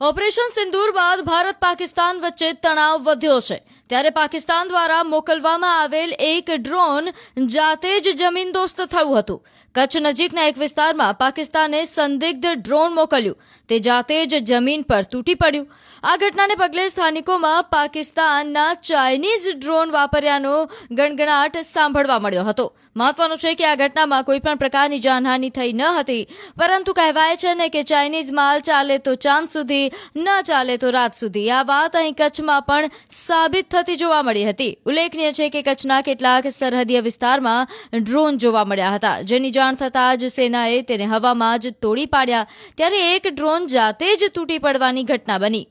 Operation સિંદૂર બાદ ભારત પાકિસ્તાન વચ્ચે તણાવ વધ્યો છે. ત્યારે પાકિસ્તાન દ્વારા મોકલવામાં આવેલ એક ડ્રોન જાતે જ જમીનદોસ્ત થયું હતું. કચ્છ નજીકના એક વિસ્તારમાં પાકિસ્તાને સંદિગ્ધ ડ્રોન મોકલ્યું. તે જાતે જ જમીન પર તૂટી પડ્યું. આ ઘટનાને પગલે સ્થાનિકોમાં પાકિસ્તાનના ચાઇનીઝ ડ્રોન વાપર્યાનો ગણગણાટ સાંભળવા મળ્યો હતો. મહત્વનું છે કે આ ઘટનામાં કોઈપણ પ્રકારની જાનહાનિ થઈ ન હતી. પરંતુ કહેવાય છે ને કે ચાઇનીઝ માલ ચાલે તો ચાંદ સુધી ન ચાલે તો રાત સુધી. આ વાત અહીં કચ્છમાં પણ સાબિત થતી જોવા મળી હતી. ઉલ્લેખનીય છે કે કચ્છના કેટલાક સરહદીય વિસ્તારમાં ડ્રોન જોવા મળ્યા હતા. જેની જાણ થતાં જ સેનાએ તેને હવામાં જ તોડી પાડ્યા. ત્યારે એક ડ્રોન જાતે જ તૂટી પડવાની ઘટના બની.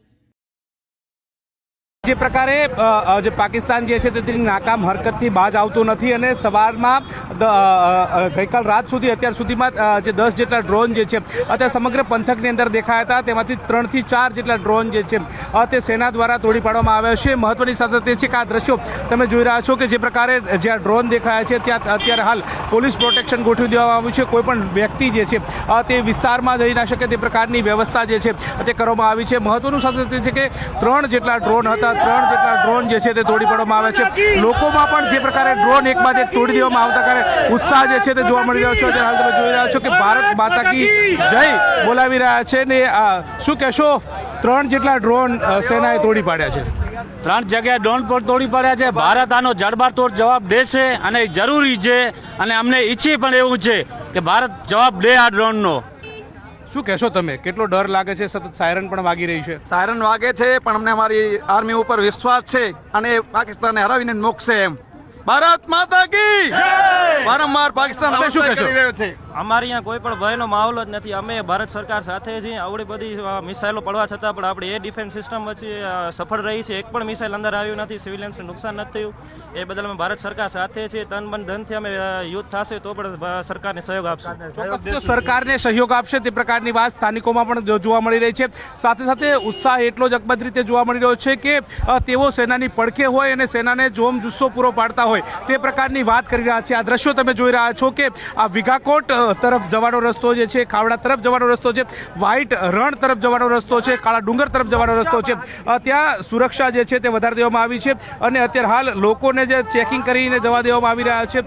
જે પ્રકારે જે પાકિસ્તાન જે છે તે તેની નાકામ હરકતથી બાજ આવતું નથી અને સવારમાં ગઈકાલ રાત સુધી, અત્યાર સુધીમાં જે દસ જેટલા ડ્રોન જે છે, અત્યારે સમગ્ર પંથકની અંદર દેખાયા હતા. તેમાંથી ત્રણથી ચાર જેટલા ડ્રોન જે છે તે સેના દ્વારા તોડી પાડવામાં આવ્યા છે. મહત્વની સાથે તે છે કે આ દ્રશ્યો તમે જોઈ રહ્યા છો કે જે પ્રકારે જ્યાં ડ્રોન દેખાયા છે, ત્યાં અત્યારે હાલ પોલીસ પ્રોટેક્શન ગોઠવી દેવામાં આવ્યું છે. કોઈ પણ વ્યક્તિ જે છે તે વિસ્તારમાં જઈ ના શકે તે પ્રકારની વ્યવસ્થા જે છે, તે કરવામાં આવી છે. મહત્વનું સાથે તે છે કે ત્રણ જેટલા ડ્રોન હતા ત્રણ જેટલા ડ્રોન જે છે તે તોડી પાડવામાં આવે છે. લોકોમાં પણ જે પ્રકારે ડ્રોન એક બાદ તોડી દેવામાં આવતા કારણે ઉત્સાહ જે છે તે જોવા મળી રહ્યો છે. અત્યારે હાલ તમે જોઈ રહ્યા છો કે ભારત માતા કી જય બોલાવી રહ્યા છે ને શું કહેશો? ત્રણ જેટલા ડ્રોન સેનાએ તોડી પાડ્યા છે. ત્રણ જગ્યાએ ડ્રોન પર તોડી પડ્યા છે. ભારત આનો જડબાતોડ જવાબ દેશે અને જરૂરી છે અને અમને ઈચ્છી પણ એવું છે કે ભારત જવાબ દે આ ડ્રોનનો શું કહેશો તમે? કેટલો ડર લાગે છે? સતત સાયરન પણ વાગી રહી છે. સાયરન વાગે છે પણ અમને અમારી આર્મી ઉપર વિશ્વાસ છે અને પાકિસ્તાનને હરાવીને મોકશે એમ. ભારત માતા કી! વારંવાર પાકિસ્તાન શું કહેશો? છે. અમારે અહીંયા કોઈ પણ ભયનો માહોલ જ નથી. અમે ભારત સરકાર સાથે છીએ. આવડી બધી મિસાઇલો પડવા છતાં પણ આપણી એ ડિફેન્સ સિસ્ટમ પછી સફળ રહી છે. એક પણ મિસાઇલ અંદર આવ્યું નથી. સિવિલિયન્સને નુકસાન નથી થયું. એ બદલ અમે ભારત સરકાર સાથે છીએ. તન મન ધનથી અમે યુદ્ધ થશે તો પણ સરકારને સહયોગ આપશે. સરકારને સહયોગ આપશે તે પ્રકારની વાત સ્થાનિકોમાં પણ જોવા મળી રહી છે. સાથે સાથે ઉત્સાહ એટલો જ અકબંધ રીતે જોવા મળી રહ્યો છે કે તેઓ સેનાની પડખે હોય અને સેનાને જોમ જુસ્સો પૂરો પાડતા હોય તે પ્રકારની વાત કરી રહ્યા છે. આ દ્રશ્યો તમે જોઈ રહ્યા છો કે આ વિઘાકોટ તરફ જવાનો રસ્તો જે છે, ખાવડા તરફ જવાનો રસ્તો છે, વ્હાઈટ રણ તરફ જવાનો રસ્તો છે, કાળા ડુંગર તરફ જવાનો રસ્તો છે. ત્યાં સુરક્ષા જે છે તે વધારી દેવામાં આવી છે અને અત્યારે હાલ લોકોને જે ચેકિંગ કરીને જવા દેવામાં આવી રહ્યા છે.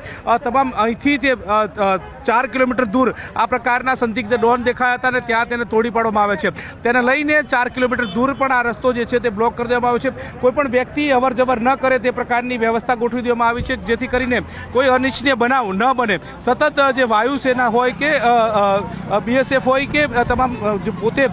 તમામ અહીંથી તે ચાર કિલોમીટર દૂર આ પ્રકારના સંદિગ્ધ ડોન દેખાયા હતા અને ત્યાં તેને તોડી પાડવામાં આવે છે. તેને લઈને ચાર કિલોમીટર દૂર પણ આ રસ્તો જે છે તે બ્લોક કરી દેવામાં આવ્યો છે. કોઈપણ વ્યક્તિ અવર જવર ન કરે તે પ્રકારની વ્યવસ્થા ગોઠવી દેવામાં આવી છે, જેથી કરીને કોઈ અનિચ્છનીય બનાવ ન બને. સતત જે વાયુસેના હોય કે બીએસએફ હોય કે તમામ પોતે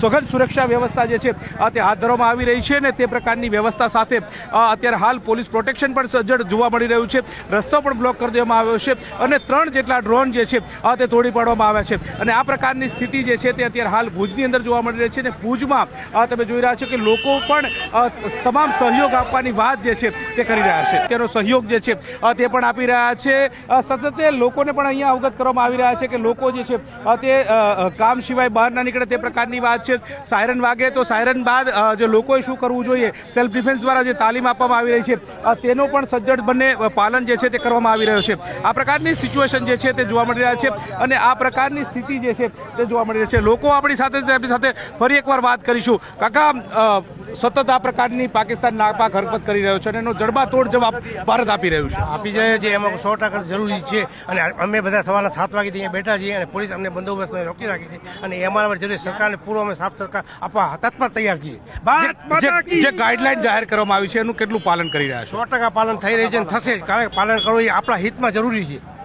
સઘન સુરક્ષા વ્યવસ્થા જે છે તે હાથ ધરવામાં આવી રહી છે અને તે પ્રકારની વ્યવસ્થા સાથે અત્યારે હાલ પોલીસ પ્રોટેક્શન પણ સજ્જડ જોવા મળી રહ્યું છે. રસ્તો પણ બ્લોક કરી દેવામાં આવ્યો છે અને ત્રણ જેટલા ડ્રોન જે છે તે તોડી પાડવામાં આવ્યા છે. અને આ પ્રકારની સ્થિતિ જે છે તે અત્યારે હાલ ભુજની અંદર જોવા મળી રહી છે અને ભુજમાં તમે જોઈ રહ્યા છો કે લોકો પણ તમામ સહયોગ આપવાની વાત જે છે તે કરી રહ્યા છે. તેનો સહયોગ જે છે તે પણ આપી રહ્યા છે. સતત લોકોને પણ અહીંયા અવગત કરવામાં આવી રહ્યા છે કે લોકો જે છે તે કામ સિવાય બહાર ના નીકળે તે પ્રકારની વાત છે. સાયરન વાગે તો સાયરન બાદ જે લોકોએ શું કરવું જોઈએ સેલ્ફ ડિફેન્સ દ્વારા જે તાલીમ આપવામાં આવી રહી છે તેનો પણ સજ્જડ બંને પાલન જે છે તે કરવામાં આવી રહ્યો છે. આ પ્રકારની સિચ્યુએશન જે છે તે જોવા મળી રહ્યા છે અને આ પ્રકારની સ્થિતિ જે છે તે જોવા મળી રહી છે. લોકો આપણી સાથે આપણી સાથે ફરી એકવાર વાત કરીશું. કાકા સતત આ પ્રકારની પાકિસ્તાન નાપાક હરકત કરી રહ્યો છે અને એનો જડબાતોડ જવાબ ભારત આપી રહ્યું છે. આપી જાય છે એમાં સો ટકા જરૂરી છે અને અમે બધા સવારના સાત વાગે અહીંયા બેઠા છીએ અને પોલીસ અમને બંદોબસ્ત રોકી રાખી છે અને એમાં અમારે જરૂરી સરકારને પૂરો અમે સાફ સરકાર આપવા તત્પર તૈયાર છીએ. જે- ગાઈડલાઇન ગાઈડલાઈન જાહેર કરવામાં આવી છે એનું કેટલું પાલન કરી રહ્યા છે? સો ટકા પાલન થઈ રહ્યું છે અને થશે જ. કારણ કે પાલન કરવું એ આપણા હિતમાં જરૂરી છે.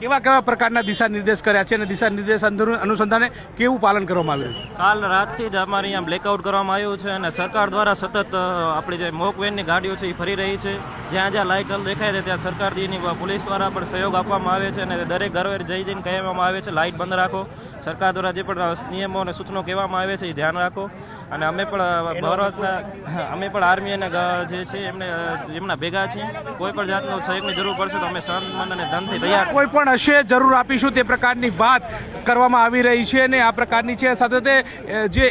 કેવા કેવા પ્રકારના દિશા નિર્દેશ કર્યા છે અને દિશા નિર્દેશ અનુસંધાને કેવું પાલન કરવામાં આવી રહ્યું કાલ રાતથી જ અમારે અહીંયા બ્લેકઆઉટ કરવામાં આવ્યું છે અને સરકાર દ્વારા સતત આપણી જે મોક વેનની ગાડીઓ છે એ ફરી રહી છે. જ્યાં જ્યાં લાઇટ દેખાય છે ત્યાં સરકારની પોલીસ દ્વારા પણ સહયોગ આપવામાં આવે છે અને દરેક ઘરે જઈ જઈને કહેવામાં આવે છે લાઇટ બંધ રાખો. સરકાર દ્વારા જે પણ નિયમો અને સૂચનો કહેવામાં આવે છે એ ધ્યાન રાખો. અને અમે પણ ભારતના અમે પણ આર્મી અને જે છે એમને એમના ભેગા છીએ કોઈ પણ જાતનો સહયોગની જરૂર પડશે તો અમે સન્માન અને ધનથી તૈયાર. કોઈ પણ હશે જરૂર આપીશું તે પ્રકારની વાત કરવામાં આવી રહી છે અને આ પ્રકારની છે. સાથે તે જે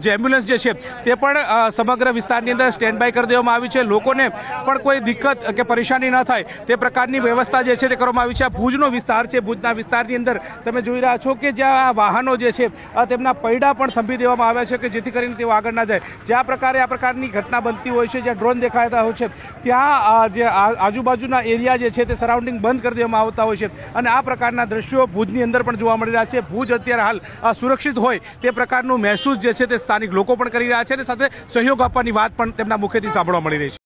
જે એમ્બ્યુલન્સ જે છે તે પણ સમગ્ર વિસ્તારની અંદર સ્ટેન્ડ બાય કરી દેવામાં આવી છે. લોકોને પણ કોઈ દિક્કત કે પરેશાની ન થાય તે પ્રકારની વ્યવસ્થા જે છે તે કરવામાં આવી છે. આ ભુજનો વિસ્તાર છે ભુજના વિસ્તારની અંદર તમે જોઈ રહ્યા છો કે જ્યાં આ વાહનો જે છે તેમના પૈડા પણ થંભી દેવામાં આવ્યા છે કે જેથી કરીને તેઓ આગળ ના જાય. જ્યાં પ્રકારે આ પ્રકારની ઘટના બનતી હોય છે, જ્યાં ડ્રોન દેખાતા હોય છે, ત્યાં જે આજુબાજુના એરિયા જે છે તે સરાઉન્ડિંગ બંધ કરી દેવામાં આવતા હોય છે. અને આ પ્રકારના દ્રશ્યો ભુજની અંદર પણ જોવા મળી રહ્યા છે. ભુજ અત્યારે હાલ સુરક્ષિત હોય તે પ્રકારનું મહેસૂસ જે છે તે સ્થાનિક લોકો પણ કરી રહ્યા છે અને સાથે સહયોગ આપવાની વાત પણ તેમના મુખેથી સાંભળવા મળી રહી છે.